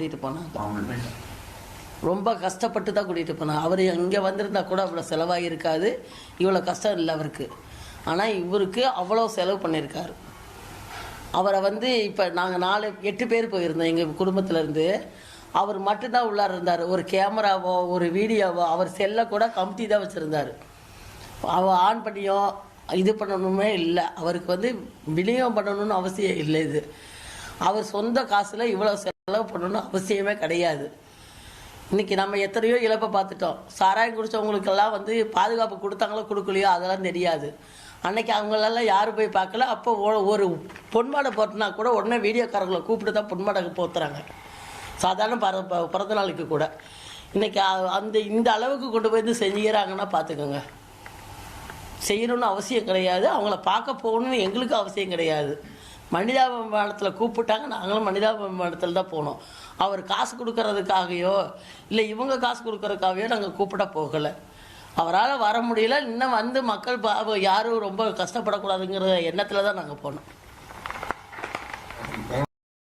கூட்டிகிட்டு போனாங்க ரொம்ப கஷ்டப்பட்டு தான் கூட்டிகிட்டு போனாங்க அவர் இங்கே வந்திருந்தா கூட அவ்வளோ செலவாகி இருக்காது இவ்வளோ கஷ்டம் இல்லை அவருக்கு. ஆனால் இவருக்கு அவ்வளோ செலவு பண்ணியிருக்காரு அவரை வந்து இப்போ நாங்கள் நாலு எட்டு பேர் போயிருந்தோம் எங்கள் குடும்பத்திலேருந்து அவர் மட்டும்தான் உள்ளார இருந்தார். ஒரு கேமராவோ ஒரு வீடியோவோ அவர் செல்லை கூட கமிட்டி தான் வச்சுருந்தார். அவ ஆன் பண்ணியோ இது பண்ணணுமே இல்லை. அவருக்கு வந்து விநியோகம் பண்ணணும்னு அவசியம் இல்லை இது. அவர் சொந்த காசில் இவ்வளோ செலவு பண்ணணும்னு அவசியமே கிடையாது. இன்றைக்கி நம்ம எத்தனையோ இழப்பை பார்த்துட்டோம். சாராயம் குடித்தவங்களுக்கெல்லாம் வந்து பாதுகாப்பு கொடுத்தாங்களோ கொடுக்கலையோ அதெல்லாம் தெரியாது. அன்னைக்கு அவங்களெல்லாம் யாரும் போய் பார்க்கல. அப்போ ஒரு பொன்மாடை போட்டுனா கூட உடனே வீடியோக்காரங்களை கூப்பிட்டு தான் பொன்மாடை போத்துறாங்க. சாதாரண பர பிறந்த நாளுக்கு கூட. இன்றைக்கி அந்த இந்த அளவுக்கு கொண்டு போய் வந்து செஞ்சுக்கிறாங்கன்னா பார்த்துக்கோங்க. செய்யணும்னு அவசியம் கிடையாது. அவங்கள பார்க்க போகணும்னு எங்களுக்கும் அவசியம் கிடையாது. மனிதாபிமானத்தில் கூப்பிட்டாங்க நாங்களும் மனிதாபிமானத்தில் தான் போனோம். அவர் காசு கொடுக்கறதுக்காகையோ இல்லை இவங்க காசு கொடுக்கறதுக்காகவோ நாங்கள் கூப்பிட போகலை. அவரால் வர முடியல. இன்னும் வந்து மக்கள் பா- யாரும் ரொம்ப கஷ்டப்படக்கூடாதுங்கிற எண்ணத்தில் தான் நாங்கள் போனோம்.